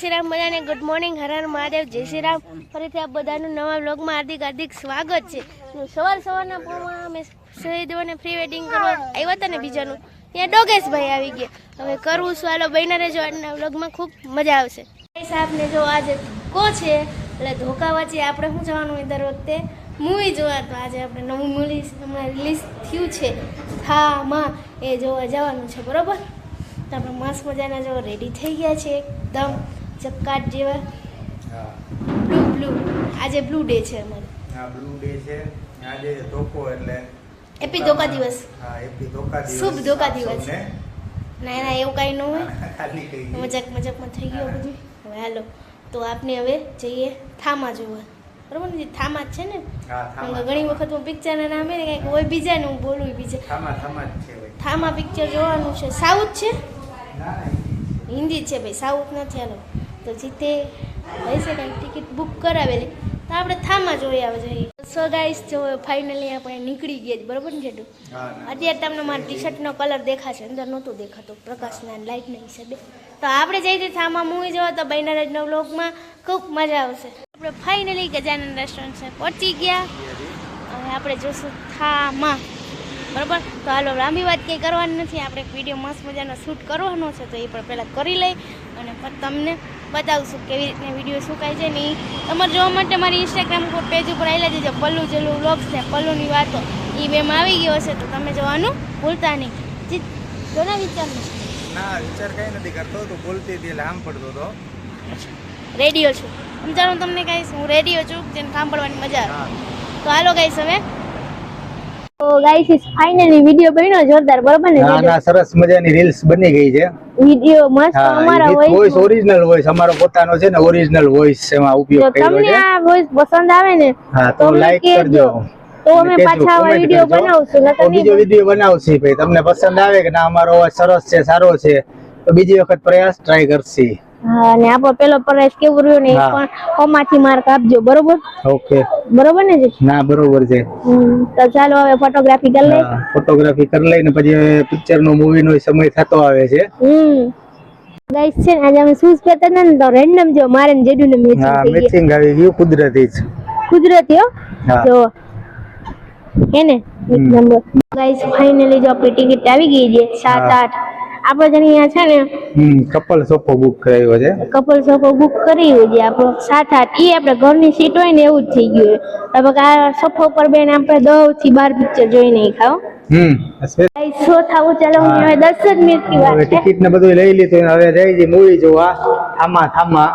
શ્રી રામ બધાને good morning Har Har Mahadev, જય શ્રી રામ ફરીથી આપ બધાનું નવા બ્લોગમાં હાર્દિક હાર્દિક સ્વાગત છે. સવાર સવારના પોરમાં અમે શહીદોને પ્રી વેડિંગ કરવા આવ્યા હતા ને બીજાનું. ત્યાં ડોગેશભાઈ આવી ગયા. હવે કરવું શું? હાલો, બહેના રહેજો આજના બ્લોગમાં ખૂબ મજા આવશે. સાહેબને જો આજે કો છે, એટલે ધોકા વાંચી આપણે શું જવાનું દર વખતે? મૂવી જોવા. તો આજે આપણે નવું મૂવી હમણાં રિલીઝ થયું છે. હા, માં, એ જોવા જવાનું છે, બરોબર? તો આપણે મસ્ત મજાના જો રેડી થઈ ગયા છે એકદમ. ચક્કાટ જેવા બ્લુ બ્લુ આજે બ્લુ ડે છે અમારે. હા બ્લુ ડે છે. આજે ધોકો એટલે એપી ધોકા દિવસ. હા એપી ધોકા દિવસ શુભ ધોકા દિવસ. ના ના એવું કાંઈ ન હોય. ખાલી કહી. મજાક મજાકમાં થઈ ગયું બધું. હવે હાલો. તો આપને હવે જઈએ થામા જોવા. બરોબર ને? થામા જ છે ને? ઘણી વખત હું પિક્ચરના નામે ને કંઈક હોય બીજા ને હું બોલું બીજા. થામા થામા જ છે ભાઈ. થામા પિક્ચર જોવાનું છે. સાઉથ છે? હિન્દી છે ભાઈ સાઉથ નથી હાલો. તો જીતે છે કંઈક ટિકિટ બુક કરાવેલી. તો આપણે થામાં જોઈ આવે જઈએ સો ગાઈસ જો ફાઇનલી આપણે નીકળી ગયા જ બરોબર ને જેટલું અત્યારે તમને મારા ટી શર્ટનો કલર દેખાશે અંદર નહોતું દેખાતો પ્રકાશના લાઇટના હિસાબે. તો આપણે જઈએ થામાં મૂવી જોવા તો બૈનારાજના વ્લોગમાં ખૂબ મજા આવશે. આપણે ફાઇનલી ગજાનંદ રેસ્ટોરન્ટ છે પહોંચી ગયા. હવે આપણે જોશું થામાં. બરાબર? તો હાલો લાંબી વાત કંઈ કરવાની નથી. આપણે એક વીડિયો મસ્ત મજાનો શૂટ કરવાનો છે તો એ પણ પહેલાં કરી લઈ. અને તમને બતાવશું કેવી રીતના વીડિયો શું કાંઈ છે ને તમારે જોવા માટે મારી ઇન્સ્ટાગ્રામ પેજ ઉપર આવેલા જજો પલ્લુ જેલું વ્લોગ્સ છે પલ્લુની વાતો. એ બેમાં આવી ગયો હશે તો તમે જોવાનું ભૂલતા નહીં. જોના વિચારનું ના વિચાર કઈ નથી કરતો તો બોલતી હતી એટલે આમ પડતો હતો. રેડિયો છું. સમજાણું તમને કહીશ હું રેડિયો છું જેને સાંભળવાની મજા આવે. તો હાલો કહીશ હવે તો ગાઈસ ઇસ ફાઇનલી વિડિયો બન્યો જોરદાર બરોબર ને? ના સરસ મજાની રીલ્સ બની ગઈ છે. વિડિયો મસ્ત અમારા વોઇસ વોઇસ ઓરિજિનલ વોઇસ અમારો પોતાનો છે ને ઓરિજિનલ વોઇસ એમાં ઉપયોગ કર્યો તમને આ વોઇસ પસંદ આવે ને હા તો લાઈક કરજો. તો અમે પાછા આવા વિડિયો. બનાવશું નકર બીજો વીડિયો બનાવશી ભાઈ તમને પસંદ આવે કે ના અમારો અવાજ સરસ છે સારો છે તો બીજી વખત પ્રયાસ ટ્રાય કરશી. અને આપણો પેલો પ્રાઇસ કેવું રહ્યો ને પણ ઓમાંથી માર્ક આપજો બરોબર? ઓકે. બરોબર ને ના બરોબર છે. તો ચાલો હવે ફોટોગ્રાફી કરી લઈએ. ફોટોગ્રાફી કરી લઈને પછી પિક્ચર નો મૂવી નો સમય થતો આવે છે. હમ. ગાઈસ છે આજે અમે શૂઝ પહેરતા ને તો રેન્ડમ જો મારે ને જેડુ ને મેચિંગ હા મેચિંગ આવી ગયું કુદરતી જ. કુદરતી હો? જો. એને નંબર ગાઈસ ફાઇનલી જો આપણી ટિકિટ આવી ગઈ છે 7 8 આપણે અહીંયા છે ને હમ કપલ સોફો બુક કરાયો છે. કપલ સોફો બુક કરી હોય છે આપણો સાત આઠ. ઈ આપણે ઘરની સીટ હોય ને એવું જ થઈ ગયું હવે આ સોફા ઉપર બેન આપણે દસથી બાર પિક્ચર જોઈ નહીં ખાવ હમ સો થાવું? ચાલો હું હવે દસ જ મિનિટની હવે વાત છે. ટિકિટ ને બધું લઈ લીધું ને હવે જઈ જઈ મૂવી જોવા. થામા થામા.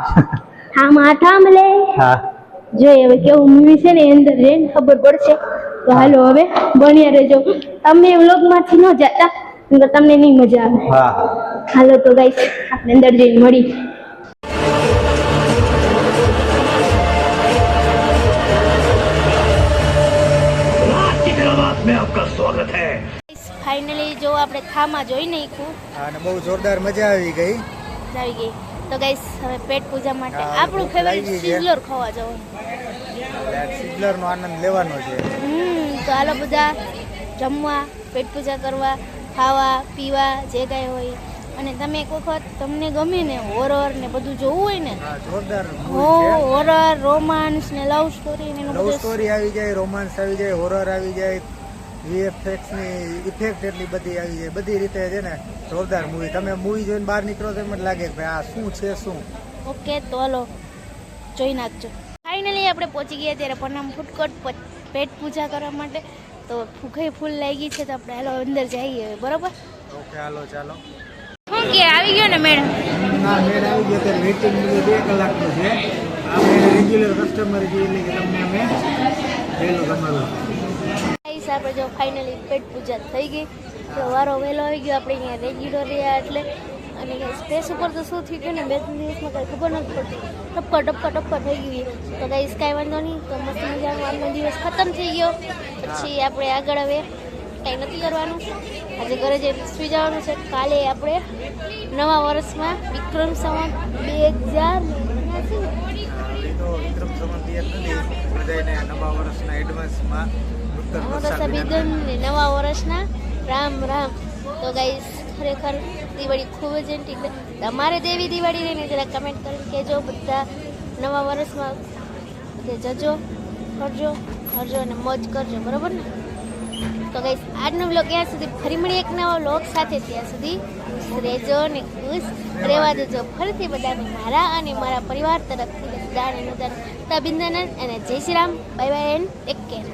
થામા થાંભલે હા. જોઈએ હવે કેવું મૂવી છે ને અંદર રેન ખબર પડશે. તો હાલો હવે બન્યા રહેજો. તમે વ્લોગમાંથી ન જતા. નહીંતર તમને નહીં મજા આવે. હા. હાલો તો ગાઈસ આપણે અંદર જઈને મળી. ફાઇનલી જો આપણે થામા જોઈ નાખ્યું. અને બહુ જોરદાર મજા આવી ગઈ. આવી ગઈ. તો ગાઈસ હવે પેટ પૂજા માટે આપણું ફેવરિટ સિઝલર ખાવા જવાનું સિઝલર નો આનંદ લેવાનો છે. હમ તો હાલો બધા જમવા પેટ પૂજા કરવા. ખાવા પીવા જે કાંઈ હોય. અને તમે એક વખત તમને ગમે ને હોરર ને બધું જોવું હોય ને હોરર રોમાન્સ ને લવ સ્ટોરી ને લવ સ્ટોરી આવી જાય રોમાન્સ આવી જાય હોરર આવી જાય. વીએફએક્સની ઇફેક્ટ એટલી બધી આવી જાય. બધી રીતે છે ને જોરદાર મૂવી તમે મૂવી જોઈને બહાર નીકળો તો એમ જ લાગે કે આ શું છે શું? ઓકે તો હલો. જોઈ નાખજો. ફાઇનલી આપણે પહોંચી ગયા ત્યારે પ્રણામ ફૂડ કોર્ટ પેટ પૂજા કરવા માટે. તો ભૂખે ફૂલ લાગી છે તો આપણે હાલો અંદર જઈએ બરોબર? ઓકે હાલો ચાલો. શું કે આવી ગયો ને મેડમ ના મેળ આવી ગયો ત્યારે વેઇટિંગ બે કલાકનું છે. આપણે રેગ્યુલર કસ્ટમર જે એટલે કે તમને અમે પહેલું તમારું આપણે જો ફાઇનલી પેટ પૂજા થઈ ગઈ. તો વારો વહેલો આવી ગયો આપણે અહીંયા રેગ્યુલર રહ્યા એટલે અને સ્પેસ ઉપર તો શું થઈ ગયું ને, બે ત્રણ દિવસમાં કંઈ ખબર નથી પડતી. ટપકા ટપકા ટપકા થઈ ગયું તો ગાઈસ કાંઈ વાંધો નહીં, તો મસ્ત મજાનો આજનો દિવસ ખતમ થઈ ગયો. પછી આપણે આગળ હવે કંઈ નથી કરવાનું. આજે ઘરે જઈને સુઈ જવાનું છે. કાલે આપણે નવા વર્ષમાં વિક્રમ સંવત બે હજાર નવા વર્ષના એડવાન્સમાં નવા વર્ષના રામ રામ. તો ગાઈસ ખરેખર દિવાળી ખૂબ જ એન્ટિક તમારે દેવી દિવાળી રહીને જરા કમેન્ટ કરીને કહેજો. બધા નવા વર્ષમાં બધે જજો કરજો કરજો અને મોજ કરજો. બરાબર ને? તો ગઈશ આજનો બ્લોગ ત્યાં સુધી ફરી મળી એક નવો બ્લોગ સાથે. ત્યાં સુધી રહેજો ને ખુશ રહેવા દેજો. ફરીથી બધાને મારા અને મારા પરિવાર તરફથી બધાને નજારા તબિંદન અને જય Shri Ram. Bye bye and take care